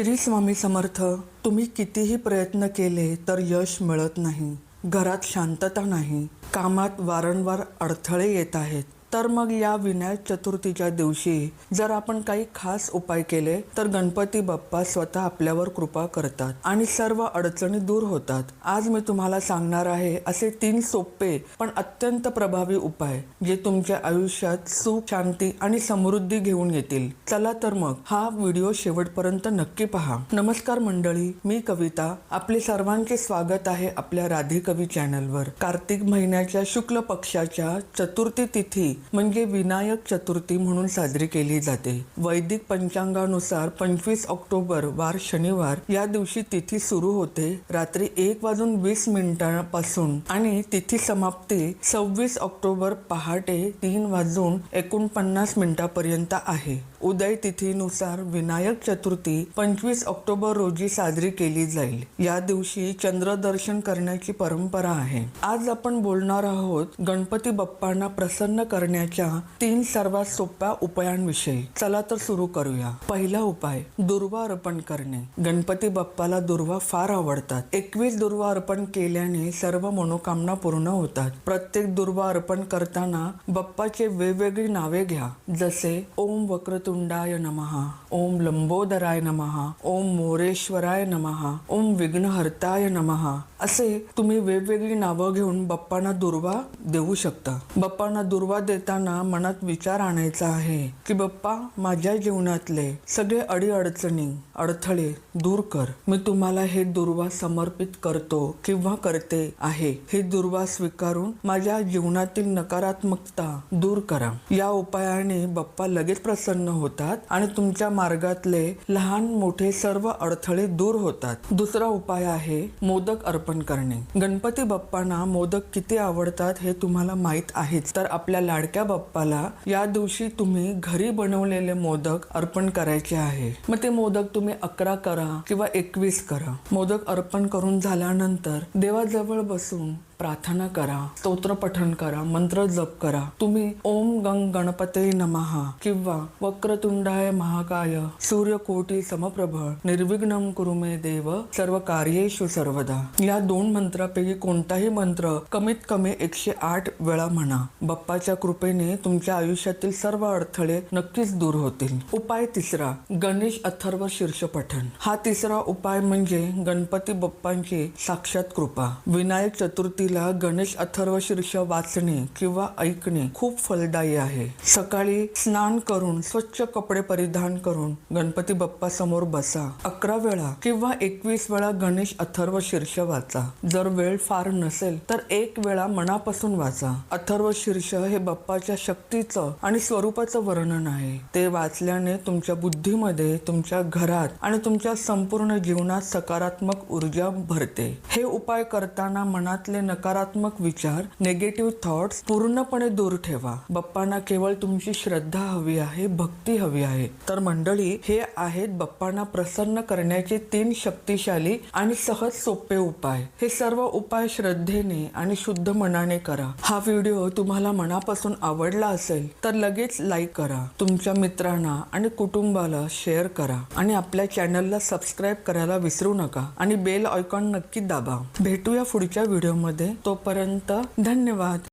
श्री स्वामी समर्थ तुम्ही कितीही प्रयत्न केले तर यश मिळत नाही. घरात शांतता नाही. कामात वारंवार अडथळे येत आहेत. तर मग या विनायक चतुर्थीच्या दिवशी जर आपण काही खास उपाय केले तर गणपती बाप्पा स्वतः आपल्यावर कृपा करतात आणि सर्व अडचणी दूर होतात. आज मी तुम्हाला सांगणार आहे असे तीन सोपे पण अत्यंत प्रभावी उपाय जे तुमच्या आयुष्यात सुख शांती आणि समृद्धी घेऊन येतील. चला तर मग हा व्हिडिओ शेवटपर्यंत नक्की पहा. नमस्कार मंडळी मी कविता. आपले सर्वांचे स्वागत आहे आपल्या राधी कवी चॅनलवर. कार्तिक महिन्याच्या शुक्ल पक्षाच्या चतुर्थी तिथी म्हणजे विनायक चतुर्थी म्हणून साजरी केली जाते. वैदिक पंचांगानुसार पंचवीस ऑक्टोबर वार शनिवार या दिवशी तिथी सुरू होते. रात्री एक वाजून वीस मिनिटांपासून आणि तिथी समाप्ती सव्वीस ऑक्टोबर पहाटे तीन वाजून एकोणपन्नास मिनिटापर्यंत आहे. उदय तिथीनुसार विनायक चतुर्थी पंचवीस ऑक्टोबर रोजी साजरी केली जाईल. या दिवशी चंद्रदर्शन करण्याची परंपरा आहे. आज आपण बोलणार आहोत गणपती बाप्पांना प्रसन्न करण्याच्या तीन सर्वात सोप्या उपायांविषयी. चला तर सुरू करूया. पहिला उपाय दुर्वा अर्पण करणे. गणपती बाप्पाला दुर्वा फार आवडतात. एकवीस दुर्वा अर्पण केल्याने सर्व मनोकामना पूर्ण होतात. प्रत्येक दुर्वा अर्पण करताना बाप्पाचे वेगवेगळी नावे घ्या. जसे ओम वक्रतुंडाय नमहा ओम लंबोदराय नमहा ओम मोरेश्वराय नमहा ओम विघ्नहर्ताय नमहा असे तुम्ही वेगवेगळी नावं घेऊन बाप्पांना दुर्वा देऊ शकता. बाप्पांना दुर्वा देताना मनात विचार आणायचा आहे की बाप्पा माझ्या जीवनातले सगळे अडीअडचणी अडथळे दूर कर. मी तुम्हाला हे दुर्वा समर्पित करतो किंवा करते आहे. हे दुर्वा स्वीकारून माझ्या जीवनातील नकारात्मकता दूर करा. या उपायाने बाप्पा लगेच प्रसन्न होतात आणि तुमच्या मार्गातले लहान मोठे सर्व अडथळे दूर होतात. दुसरा उपाय आहे मोदक अर्पण करणे. गणपती बाप्पांना मोदक किती आवडतात हे तुम्हाला माहीत आहेच तर आपल्या लाडक्या बाप्पाला या दिवशी तुम्ही घरी बनवलेले मोदक अर्पण करायचे आहे. मग ते मोदक तुम्ही अकरा करा किंवा एकवीस करा. मोदक अर्पण करून झाल्यानंतर देवाजवळ बसून प्रार्थना करा स्तोत्र पठन करा मंत्र जप करा. तुम्ही ओम गंग गणपते नमहा किंवा वक्रतुंडाय महाकाय सूर्यकोटी समप्रभ निर्विघ्न कुरु मे देव सर्व कार्येशु सर्वदा. या दोन मंत्रापैकी कोणताही मंत्र कमीत कमी एकशे आठ वेळा म्हणा. बाप्पाच्या कृपेने तुमच्या आयुष्यातील सर्व अडथळे नक्कीच दूर होतील. उपाय तिसरा गणेश अथर्व शीर्ष पठण हा तिसरा उपाय म्हणजे गणपती बाप्पांची साक्षात कृपा. विनायक चतुर्थी चतुर्थीला गणेश अथर्व शीर्ष वाचणे किंवा ऐकणे खूप फलदायी आहे. सकाळी स्नान करून स्वच्छ कपडे परिधान करून गणपती बाप्पा समोर बसा. अकरा वेळा किंवा एकवीस वेळा गणेश अथर्व शीर्ष वाचा. जर वेळ फार नसेल तर एक वेळा मनापासून वाचा. अथर्व शीर्ष हे बाप्पाच्या शक्तीचं आणि स्वरूपाचं वर्णन आहे. ते वाचल्याने तुमच्या बुद्धीमध्ये तुमच्या घरात आणि तुमच्या संपूर्ण जीवनात सकारात्मक ऊर्जा भरते. हे उपाय करताना मनातले नकारात्मक विचार नेगेटिव्ह थॉट्स पूर्णपणे दूर ठेवा. बाप्पांना केवळ तुमची श्रद्धा हवी आहे भक्ती हवी आहे. तर मंडळी हे आहेत बाप्पांना प्रसन्न करण्याचे तीन शक्तिशाली आणि सहज सोपे उपाय. हे सर्व उपाय श्रद्धेने आणि शुद्ध मनाने करा. हा व्हिडिओ तुम्हाला मनापासून आवडला असेल तर लगेच लाईक करा. तुमच्या मित्रांना आणि कुटुंबाला शेअर करा. आणि आपल्या चॅनलला सबस्क्राईब करायला विसरू नका. आणि बेल आयकॉन नक्की दाबा. भेटूया पुढच्या व्हिडिओमध्ये तोपर्यंत धन्यवाद.